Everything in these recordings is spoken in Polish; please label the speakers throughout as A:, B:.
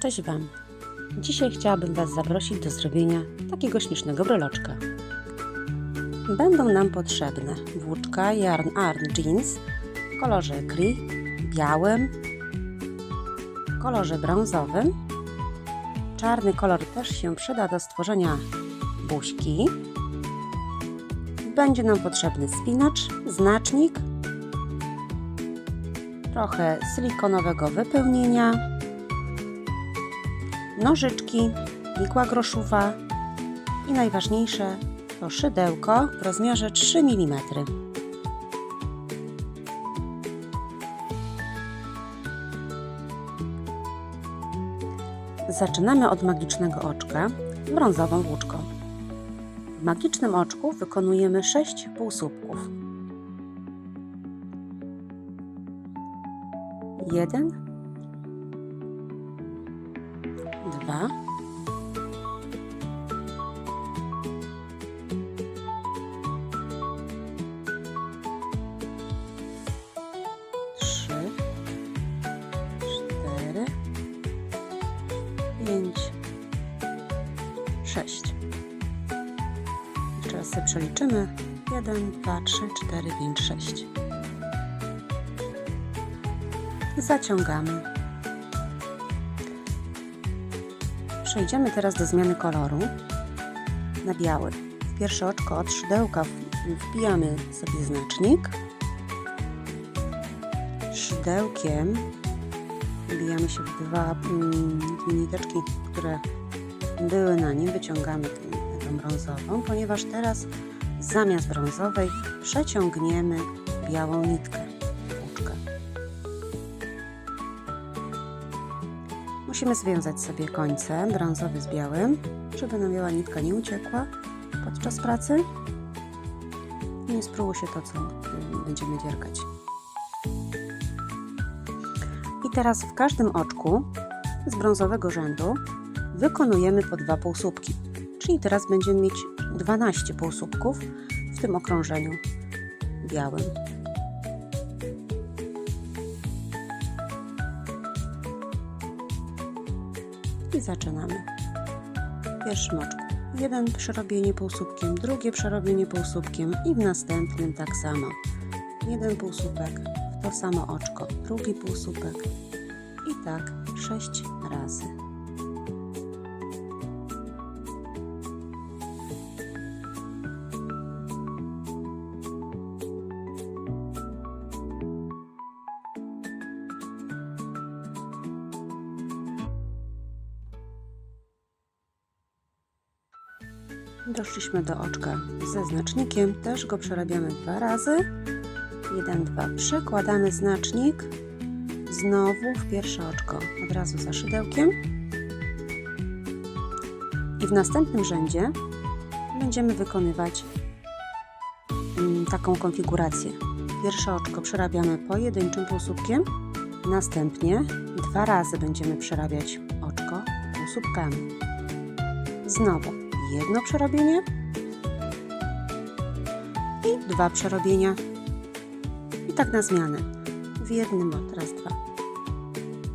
A: Cześć Wam! Dzisiaj chciałabym Was zaprosić do zrobienia takiego śmiesznego breloczka. Będą nam potrzebne włóczka Yarn Arn Jeans w kolorze gris, białym, kolorze brązowym. Czarny kolor też się przyda do stworzenia buźki. Będzie nam potrzebny spinacz, znacznik, trochę silikonowego wypełnienia, nożyczki, nikła groszowa i najważniejsze to szydełko w rozmiarze 3 mm. Zaczynamy od magicznego oczka, brązową włóczką. W magicznym oczku wykonujemy 6 półsłupków. 1, drzewa. Trzy, cztery, pięć, sześć. Jeszcze przeliczymy. Jeden, dwa, trzy, cztery, pięć, sześć. Zaciągamy. Przejdziemy teraz do zmiany koloru na biały. W pierwsze oczko od szydełka wbijamy sobie znacznik. Szydełkiem wbijamy się w dwa mm, niteczki, które były na nim. Wyciągamy tą- brązową, ponieważ teraz zamiast brązowej przeciągniemy białą nitkę, Musimy związać sobie końce brązowy z białym, żeby nam biała nitka nie uciekła podczas pracy nie spróło się to, co będziemy dziergać. I teraz w każdym oczku z brązowego rzędu wykonujemy po dwa półsłupki. Czyli teraz będziemy mieć 12 półsłupków w tym okrążeniu białym. I zaczynamy. W pierwszym oczku jeden przerobienie półsłupkiem, drugie przerobienie półsłupkiem i w następnym tak samo. Jeden półsłupek w to samo oczko, drugi półsłupek i tak sześć razy. Doszliśmy do oczka ze znacznikiem, też go przerabiamy dwa razy. Jeden, dwa, przekładamy znacznik znowu w pierwsze oczko, od razu za szydełkiem. I w następnym rzędzie będziemy wykonywać mm, taką konfigurację. Pierwsze oczko przerabiamy pojedynczym półsłupkiem, następnie dwa razy będziemy przerabiać oczko półsłupkami. Znowu jedno przerobienie i dwa przerobienia. I tak na zmianę. W jednym, o teraz dwa.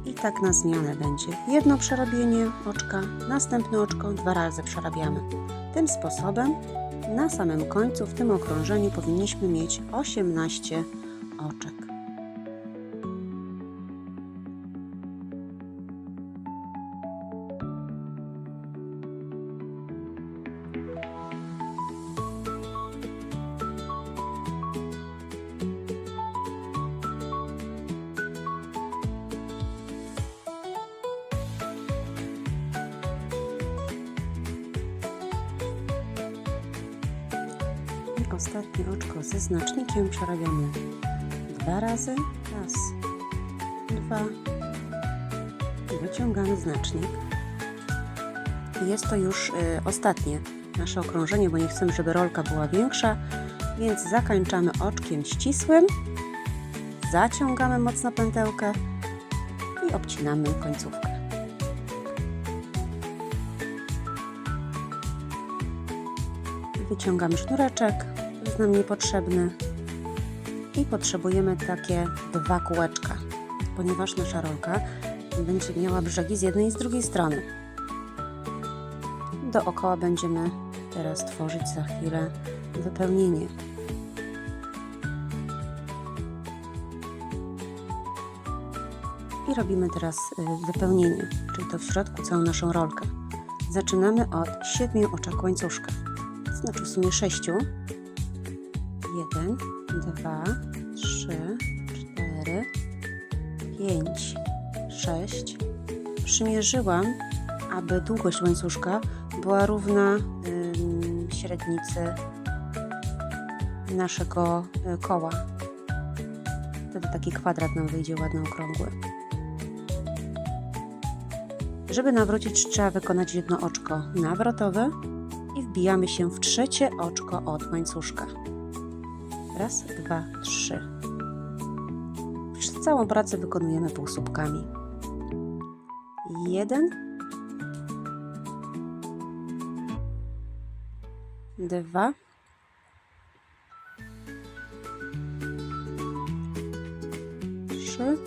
A: I tak na zmianę będzie jedno przerobienie oczka, następne oczko, dwa razy przerabiamy. Tym sposobem na samym końcu w tym okrążeniu powinniśmy mieć 18 oczek. Ostatnie oczko ze znacznikiem przerabiamy dwa razy. Raz, dwa. Wyciągamy znacznik. Jest to już y, ostatnie nasze okrążenie, bo nie chcemy, żeby rolka była większa, więc zakończamy oczkiem ścisłym. Zaciągamy mocno pętełkę i obcinamy końcówkę. Wyciągamy sznureczek, jest nam niepotrzebny i potrzebujemy takie dwa kółeczka, ponieważ nasza rolka będzie miała brzegi z jednej i z drugiej strony. Dookoła będziemy teraz tworzyć za chwilę wypełnienie. I robimy teraz y, wypełnienie, czyli to w środku całą naszą rolkę. Zaczynamy od siedmiu oczek łańcuszka, znaczy w sumie sześciu. Jeden, dwa, trzy, cztery, pięć, sześć. Przymierzyłam, aby długość łańcuszka była równa ym, średnicy naszego y, koła. Wtedy taki kwadrat nam wyjdzie ładny, okrągły. Żeby nawrócić, trzeba wykonać jedno oczko nawrotowe i wbijamy się w trzecie oczko od łańcuszka. Raz, dwa, trzy. Całą pracę wykonujemy półsłupkami. Jeden, dwa, trzy,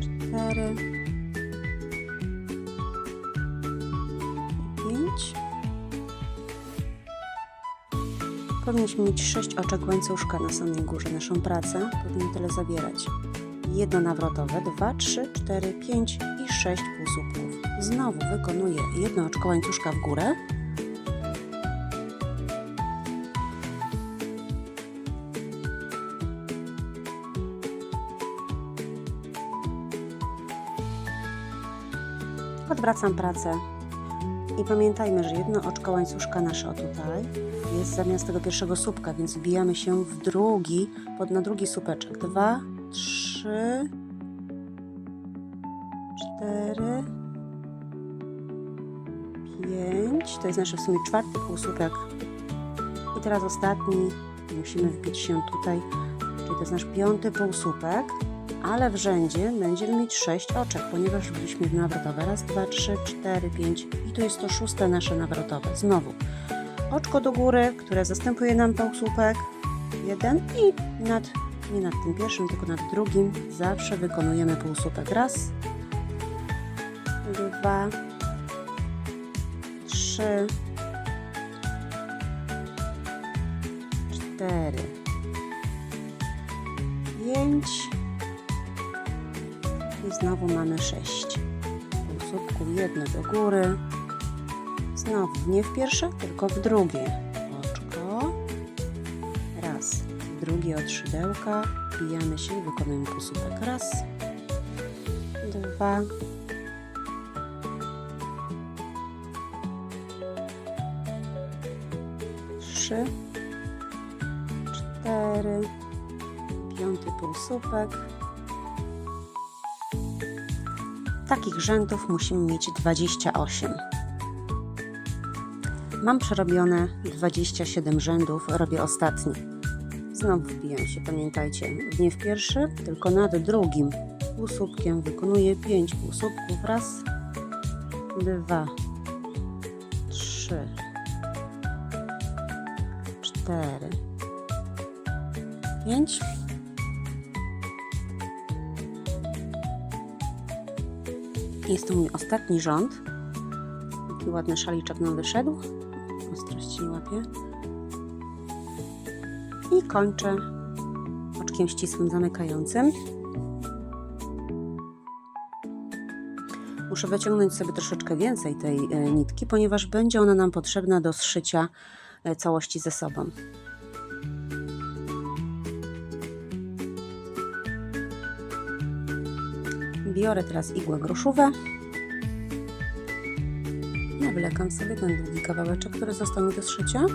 A: cztery, Powinniśmy mieć sześć oczek łańcuszka na samej górze. Naszą pracę powinno tyle zawierać. Jedno nawrotowe, dwa, trzy, cztery, pięć i sześć półsłupków. Znowu wykonuję jedno oczko łańcuszka w górę. Odwracam pracę i pamiętajmy, że jedno oczko łańcuszka nasze o tutaj jest zamiast tego pierwszego słupka, więc wbijamy się w drugi, pod, na drugi słupeczek. Dwa, trzy, cztery, pięć. To jest nasz w sumie czwarty półsłupek. I teraz ostatni. Musimy wbić się tutaj, czyli to jest nasz piąty półsłupek ale w rzędzie będziemy mieć 6 oczek, ponieważ byliśmy w nawrotowe. Raz, dwa, trzy, cztery, pięć i tu jest to szóste nasze nawrotowe. Znowu oczko do góry, które zastępuje nam półsłupek. Jeden i nad, nie nad tym pierwszym, tylko nad drugim zawsze wykonujemy półsłupek. Raz, dwa, trzy, cztery, pięć i znowu mamy 6 półsłupków, jedno do góry znowu nie w pierwsze, tylko w drugie oczko. Raz, drugie od szydełka. Wbijamy się i wykonujemy półsłupek raz dwa. Trzy cztery. Piąty półsłupek Takich rzędów musimy mieć 28. Mam przerobione 27 rzędów, robię ostatni. Znowu wbijam się, pamiętajcie, nie w pierwszy, tylko nad drugim półsłupkiem wykonuję 5 półsłupków. Raz, dwa, trzy, cztery, pięć. Jest to mój ostatni rząd. Taki ładny szaliczek nam wyszedł. I kończę oczkiem ścisłym zamykającym. Muszę wyciągnąć sobie troszeczkę więcej tej e, nitki, ponieważ będzie ona nam potrzebna do zszycia e, całości ze sobą. Biorę teraz igłę groszówę. Nawlekam sobie ten długi kawałeczek, który został mi do zszycia.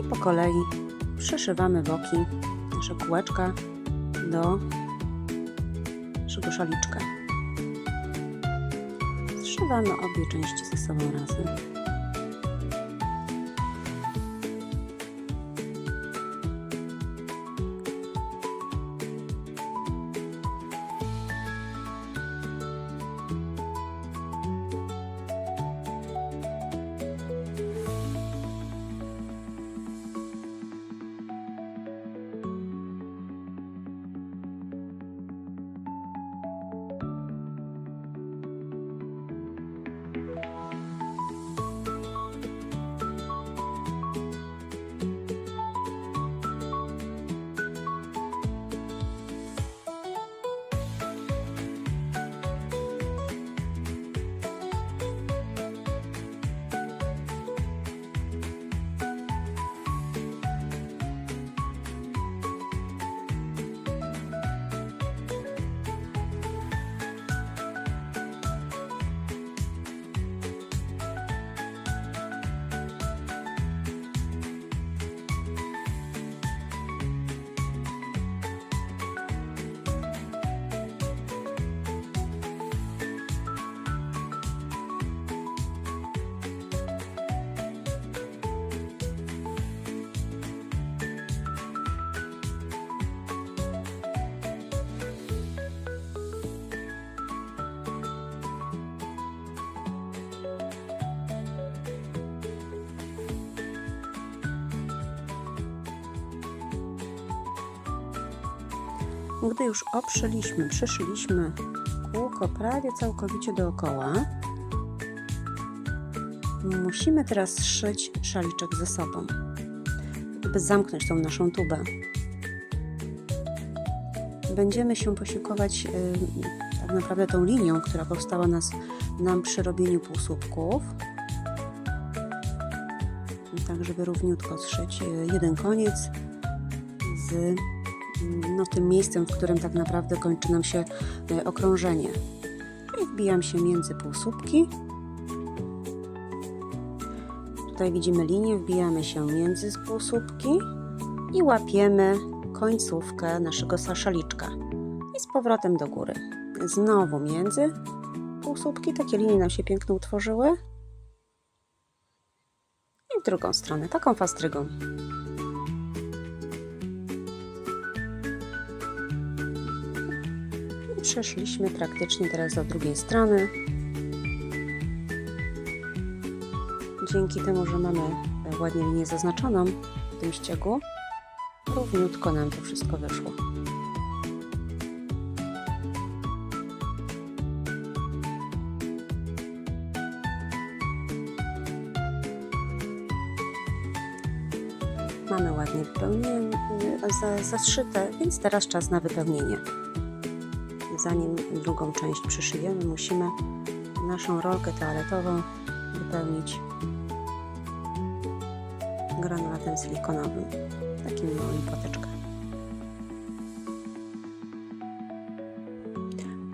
A: I po kolei przeszywamy boki nasze kółeczka do naszego szaliczka. Zszywamy obie części ze sobą razem. Gdy już oprzyliśmy, przyszyliśmy kółko prawie całkowicie dookoła, musimy teraz szyć szaliczek ze sobą, żeby zamknąć tą naszą tubę. Będziemy się posiłkować y, tak naprawdę tą linią, która powstała nas, nam przy robieniu półsłupków. Tak, żeby równiutko zszyć y, jeden koniec z no, tym miejscem, w którym tak naprawdę kończy nam się y, okrążenie. I wbijam się między półsłupki. Tutaj widzimy linię, wbijamy się między półsłupki i łapiemy końcówkę naszego szaliczka i z powrotem do góry. Znowu między półsłupki, takie linie nam się pięknie utworzyły. I w drugą stronę, taką fastrygą. Przeszliśmy praktycznie teraz do drugiej strony. Dzięki temu, że mamy ładnie linię zaznaczoną w tym ściegu, równiutko nam to wszystko wyszło. Mamy ładnie wypełnienie, za- zaszyte, więc teraz czas na wypełnienie. Zanim drugą część przyszyjemy, musimy naszą rolkę toaletową wypełnić granulatem silikonowym takim małym płateczkiem.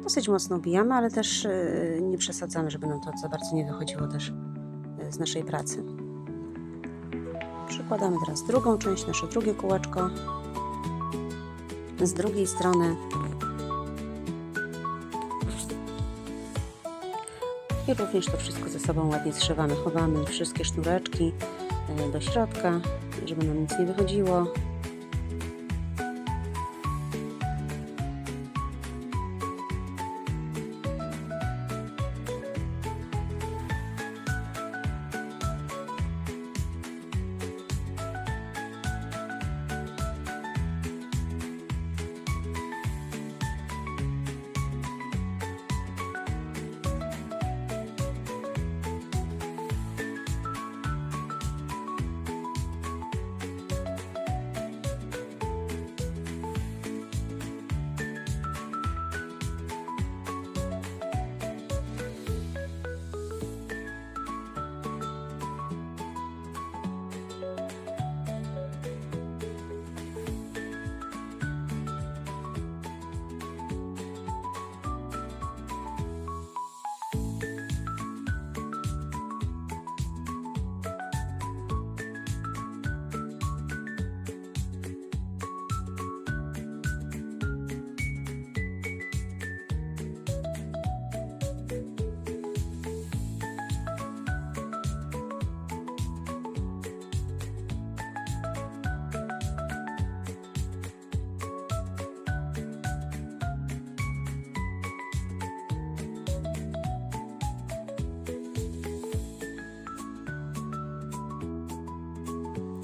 A: Dosyć mocno bijamy, ale też yy, nie przesadzamy, żeby nam to za bardzo nie wychodziło też yy, z naszej pracy. Przykładamy teraz drugą część, nasze drugie kółeczko. Z drugiej strony i również to wszystko ze sobą ładnie zszywamy. Chowamy wszystkie sznureczki yy, do środka, żeby nam nic nie wychodziło.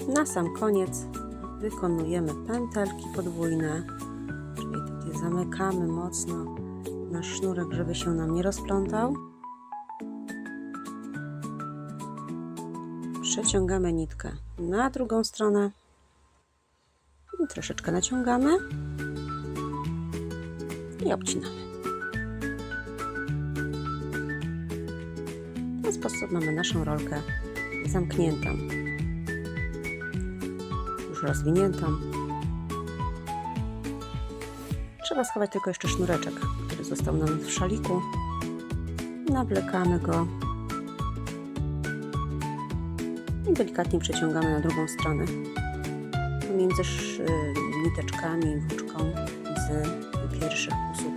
A: Na sam koniec wykonujemy pętelki podwójne, czyli takie zamykamy mocno nasz sznurek, żeby się nam nie rozplątał. Przeciągamy nitkę na drugą stronę i troszeczkę naciągamy i obcinamy. W ten sposób mamy naszą rolkę zamkniętą już rozwiniętą. Trzeba schować tylko jeszcze sznureczek, który został nam w szaliku. Nawlekamy go i delikatnie przeciągamy na drugą stronę pomiędzy sz- niteczkami, włóczką z pierwszych półsłupków.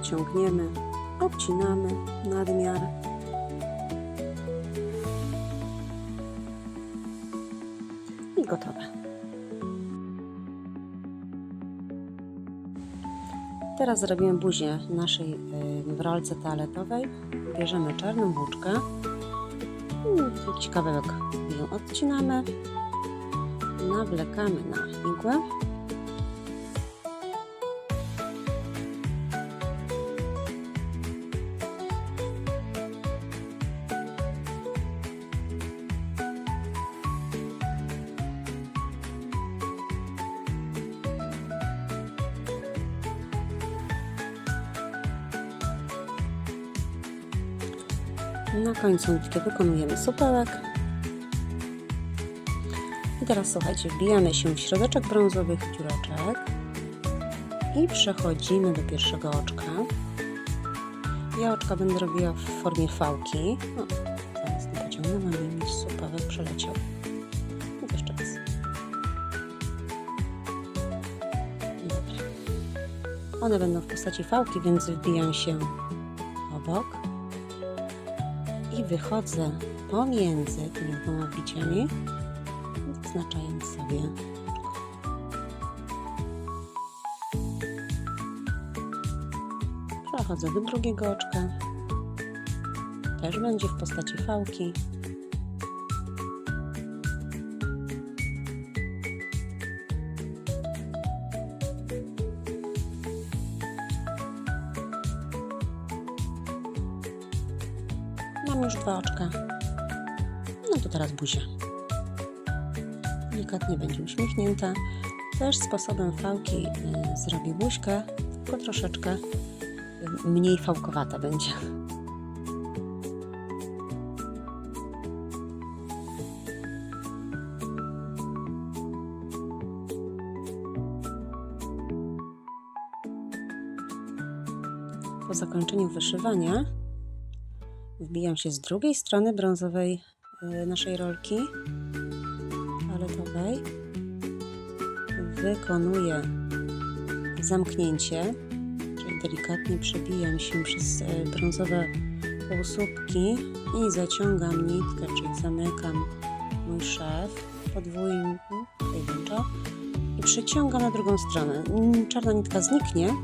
A: Przeciągniemy, obcinamy nadmiar. I gotowe. Teraz zrobimy buzię naszej y, w rolce toaletowej. Bierzemy czarną włóczkę Jakiś kawałek ją odcinamy, nawlekamy na igłę. Na końcu nitki wykonujemy supełek. I teraz słuchajcie, wbijamy się w środeczek brązowych dziureczek i przechodzimy do pierwszego oczka. Ja oczka będę robiła w formie fałki. No, zaraz to pociągnę, mamy mieć supełek przeleciał. I jeszcze raz. Dobra. One będą w postaci fałki, więc wbijam się obok wychodzę pomiędzy tymi dwoma wbiciami, zaznaczając sobie Przechodzę do drugiego oczka. Też będzie w postaci fałki. Teraz buzia. Delikatnie będzie uśmiechnięta. Też sposobem fałki y, zrobię buźkę, tylko troszeczkę y, mniej fałkowata będzie. Po zakończeniu wyszywania wbijam się z drugiej strony brązowej naszej rolki paletowej. Wykonuję zamknięcie, czyli delikatnie przebijam się przez y, brązowe półsłupki i zaciągam nitkę, czyli zamykam mój szef podwójnie, pojedynczo i przeciągam na drugą stronę. Mm, Czarna nitka zniknie,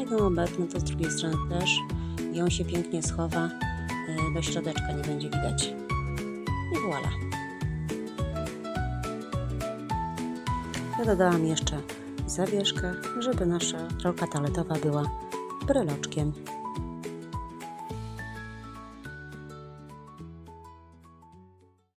A: jak ją obetnę, to z drugiej strony też on się pięknie schowa y, do środeczka, nie będzie widać. I voilà. Ja dodałam jeszcze zawieszkę, żeby nasza rolka taletowa była bryloczkiem.